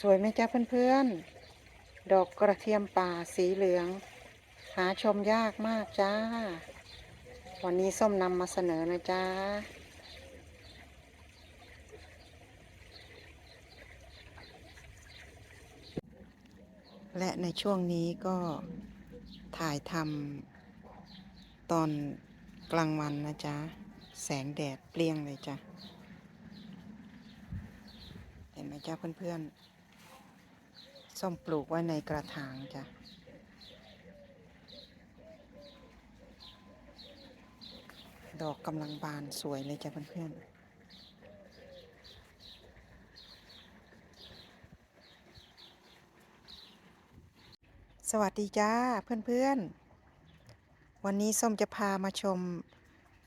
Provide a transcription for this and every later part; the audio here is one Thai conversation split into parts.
สวยไหมจ๊ะเพื่อนๆ ดอกกระเทียมป่าสีเหลือง หาชมยากมากจ้า วันนี้ส้มนำมาเสนอนะจ๊ะและในช่วงนี้ก็ถ่ายทำตอนกลางวันนะจ๊ะ แสงแดดเปรี้ยงเลยจ้ะ เห็นไหมจ๊ะเพื่อนๆ ส้มปลูกไว้ในกระถางจ้ะดอกกำลังบานสวยเลยจ้ะเพื่อนๆสวัสดีจ้าเพื่อนๆ วันนี้ส้มจะพามาชม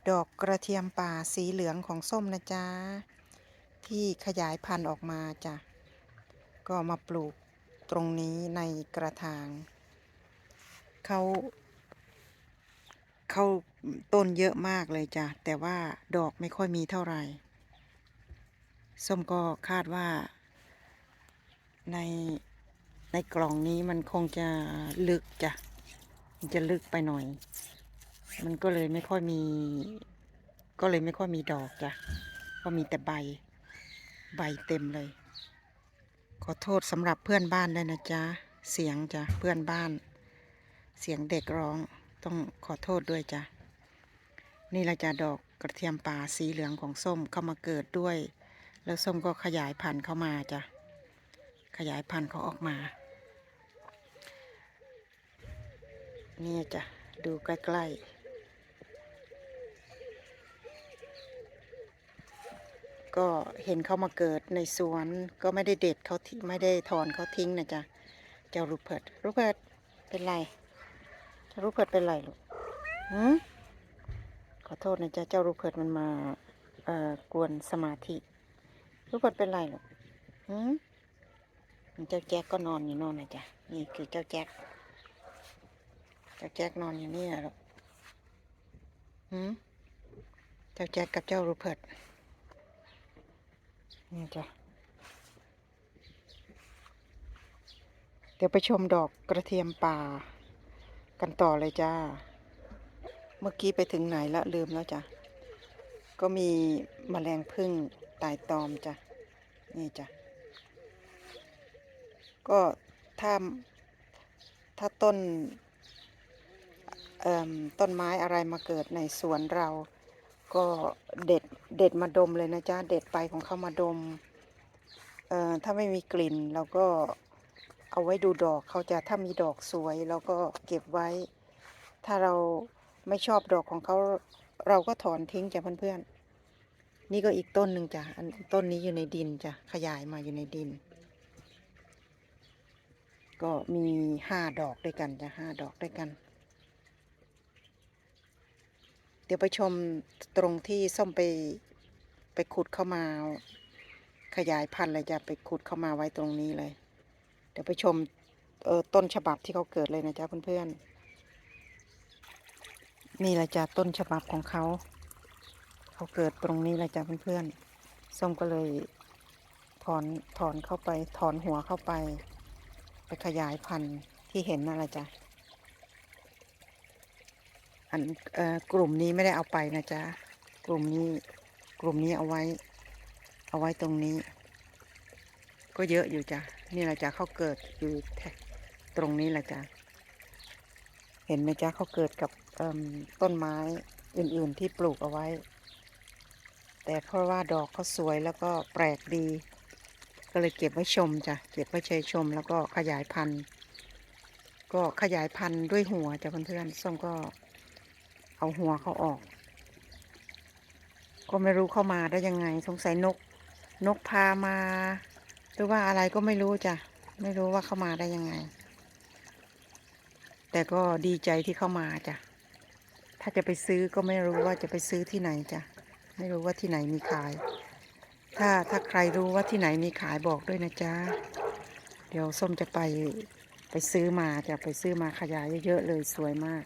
ดอกกระเทียมป่าสีเหลืองของส้มนะจ๊ะที่ขยายพันธุ์ออกมาจ้ะก็มาปลูก ตรงนี้ในกระถางเขาเขาต้นเยอะมากเลยจ้ะ แต่ว่าดอกไม่ค่อยมีเท่าไหร่ส้มก็คาดว่า ในในกล่องนี้มันคงจะลึกจ้ะมันจะลึกไปหน่อย มันก็เลยไม่ค่อยมี ก็เลยไม่ค่อยมีดอกจ้ะก็มีแต่ใบ ใบเต็มเลย ขอโทษสำหรับเพื่อนบ้านด้วยนะจ๊ะ เสียงจ้ะเพื่อนบ้าน เสียงเด็กร้องต้องขอโทษด้วยจ้ะ นี่ละจ้ะดอกกระเทียมป่าสีเหลืองของส้มเข้ามาเกิดด้วย แล้วส้มก็ขยายพันธุ์เข้ามาจ้ะ ขยายพันธุ์เขาออกมา นี่จ้ะดูใกล้ๆ ก็เห็นเขามาเกิดในสวนก็ไม่ได้เด็ดเขาทิ้งไม่ได้ถอนเขาทิ้งนะจ๊ะเจ้ารูเพิร์ตรูเพิร์ตเป็นไรเจ้ารูเพิร์ตเป็นไรลูกหืมขอโทษนะจ๊ะเจ้ารูเพิร์ตมันมาเอ่อกวนสมาธิรูเพิร์ตเป็นไรลูกหืมเจ้าแจ็คก็นอนอยู่นอนนะจ๊ะนี่คือเจ้าแจ็คเจ้าแจ็คนอนอยู่นี่ลูกหืมเจ้าแจ็คกับเจ้ารูเพิร์ต นี่จ้ะ เดี๋ยวไปชมดอกกระเทียมป่า กันต่อเลยจ้า เมื่อกี้ไปถึงไหนละลืมแล้วจ้ะ ก็มีแมลงพึ่งตายตอมจ้ะ นี่จ้ะ ก็ถ้าถ้าต้นต้นไม้อะไรมาเกิดในสวนเรา ก็เด็ดเด็ดมาดมเลยนะจ๊ะ เด็ดไปของเขามาดม เอ่อถ้าไม่มีกลิ่นเราก็เอาไว้ดูดอกเขาจะถ้ามีดอกสวยเราก็เก็บไว้ ถ้าเราไม่ชอบดอกของเขาเราก็ถอนทิ้งจ้ะเพื่อนๆนี่ก็อีกต้นหนึ่งจ้ะอันต้นนี้อยู่ในดินจ้ะขยายมาอยู่ในดิน ก็มีห้าดอกด้วยกันจ้ะห้าดอกด้วยกัน เดี๋ยวไปชมตรงที่ส้มไปไปขุดเข้ามา ขยายพันธุ์เลยจะไปขุดเข้ามาไว้ตรงนี้เลย เดี๋ยวไปชมเออต้นฉบับที่เขาเกิดเลยนะจ๊ะเพื่อนๆนี่แหละจ้ะต้นฉบับของเขา เขาเกิดตรงนี้แหละจ้ะเพื่อนๆส้มก็เลยถอนถอนเข้าไปถอนหัวเข้าไป ไปขยายพันธุ์ที่เห็นนั่นแหละจ้ะ อันอกลุ่มนี้ไม่ได้เอาไปนะจ๊ะ กลุ่มนี้ กลุ่มนี้เอาไว้ เอาไว้ตรงนี้ ก็เยอะอยู่จ้ะ นี่แหละจ้ะเขาเกิดอยู่แถตรงนี้แหละจ้ะ เห็นไหมจ้ะเขาเกิดกับต้นไม้อื่น ๆ ที่ปลูกเอาไว้ แต่เพราะว่าดอกเขาสวยแล้วก็แปลกดี ก็เลยเก็บไว้ชมจ้ะ เก็บไว้เชยชมแล้วก็ขยายพันธุ์ ก็ขยายพันธุ์ด้วยหัวจ้ะเพื่อนๆ ส้มก็ เอาหัวเขาออก ก็ไม่รู้เข้ามาได้ยังไง สงสัยนก นกพามา หรือว่าอะไรก็ไม่รู้จ้ะ ไม่รู้ว่าเข้ามาได้ยังไง แต่ก็ดีใจที่เข้ามาจ้ะ ถ้าจะไปซื้อก็ไม่รู้ว่าจะไปซื้อที่ไหนจ้ะ ไม่รู้ว่าที่ไหนมีขาย ถ้าถ้าใครรู้ว่าที่ไหนมีขายบอกด้วยนะจ๊ะ เดี๋ยวส้มจะไปไปซื้อมาจะไปซื้อมาขยายเยอะๆเลยสวยมาก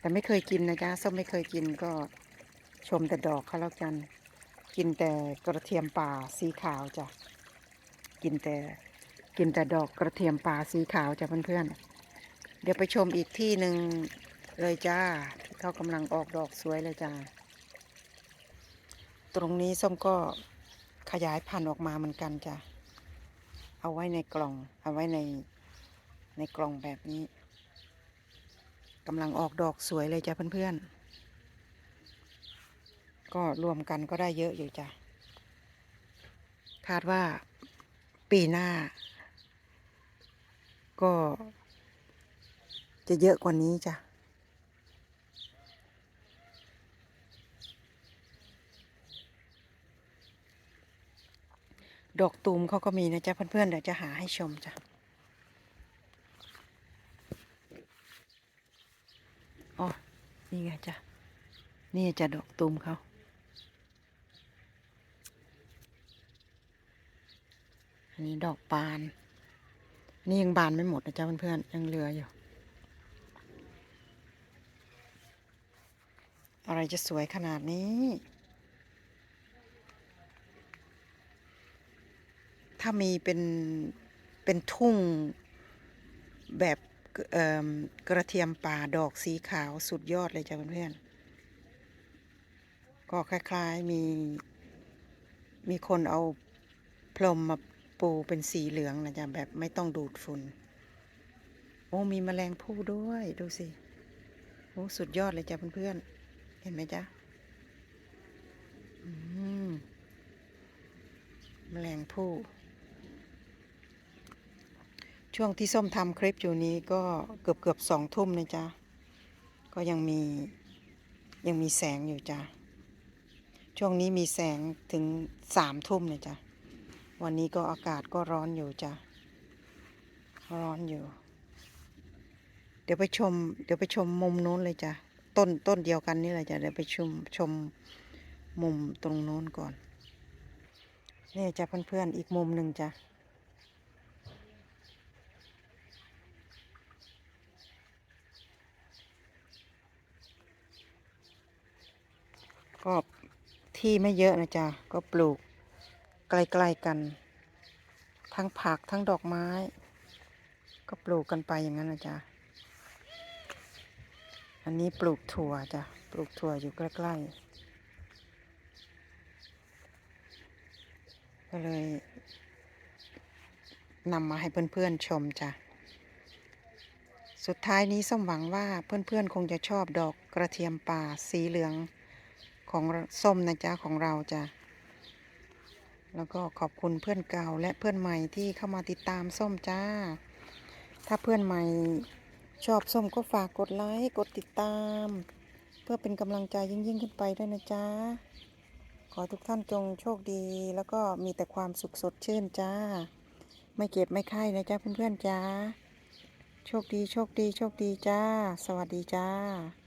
แต่ไม่เคยกินนะจ๊ะส้มไม่เคยกินก็ชมแต่ดอกเขาแล้วกัน กินแต่กระเทียมป่าสีขาวจ้ะกินแต่กินแต่ดอกกระเทียมป่าสีขาวจ้ะเพื่อนๆเดี๋ยวไปชมอีกที่หนึ่งเลยจ้าที่เขากำลังออกดอกสวยเลยจ้าตรงนี้ส้มก็ขยายพันธุ์ออกมาเหมือนกันจ้ะเอาไว้ในกล่อง เอาไว้ในในกล่องแบบนี้ กำลังออกดอกสวยเลยจ้ะเพื่อนๆ ก็รวมกันก็ได้เยอะอยู่จ้ะ คาดว่าปีหน้า ก็จะเยอะกว่านี้จ้ะดอกตูมเขาก็มีนะจ๊ะเพื่อนๆเดี๋ยวจะหาให้ชมจ้ะ อ๋อ นี่ไงจ้ะ นี่จะดอกตูมเขาอันนี้ดอกบาน นี่ยังบานไม่หมดนะจ๊ะเพื่อนๆยังเหลืออยู่ อะไรจะสวยขนาดนี้ถ้ามีเป็นเป็นทุ่งแบบ กระเทียมป่าดอกสีขาวสุดยอดเลยจ้ะเพื่อนๆก็คล้ายๆมี มีคนเอาพรมมาปูเป็นสีเหลืองนะจ๊ะแบบไม่ต้องดูดฝุ่นโอ้มีแมลงภู่ด้วยดูสิโอ้สุดยอดเลยจ้ะเพื่อนๆเห็นไหมจ๊ะแมลงภู่ ช่วงที่ส้มทำคลิปอยู่นี้ก็เกือบเกือบสองทุ่มนะจ๊ะ ก็ยังมียังมีแสงอยู่จ้ะ ช่วงนี้มีแสงถึงสามทุ่มเลยจ้ะ วันนี้ก็อากาศก็ร้อนอยู่จ้ะ ร้อนอยู่ เดี๋ยวไปชม เดี๋ยวไปชมมุมโน้นเลยจ้ะ ต้นต้นเดียวกันนี่แหละจ้ะ เดี๋ยวไปชมชมมุมตรงโน้นก่อน นี่จ้ะเพื่อนๆอีกมุมหนึ่งจ้ะ ก็ที่ไม่เยอะนะจ๊ะก็ปลูกใกล้ๆกัน ทั้งผักทั้งดอกไม้ ก็ปลูกกันไปอย่างนั้นนะจ๊ะอันนี้ปลูกถั่วจ้ะปลูกถั่วอยู่ใกล้ๆก็เลยนำมาให้เพื่อนๆชมจ้ะสุดท้ายนี้สมหวังว่าเพื่อนๆคงจะชอบดอกกระเทียมป่าสีเหลือง ของส้มนะจ๊ะของเราจ้ะแล้วก็ขอบคุณเพื่อนเก่าและเพื่อนใหม่ที่เข้ามาติดตามส้มจ้า ถ้าเพื่อนใหม่ชอบส้มก็ฝากกดไลค์กดติดตาม เพื่อเป็นกำลังใจยิ่งยิ่งๆขึ้นไปด้วยนะจ๊ะ ขอทุกท่านจงโชคดี แล้วก็มีแต่ความสุขสดชื่นจ้า ไม่เก็บไม่ไข้นะจ๊ะเพื่อนๆจ้า โชคดีโชคดีโชคดีจ้า สวัสดีจ้า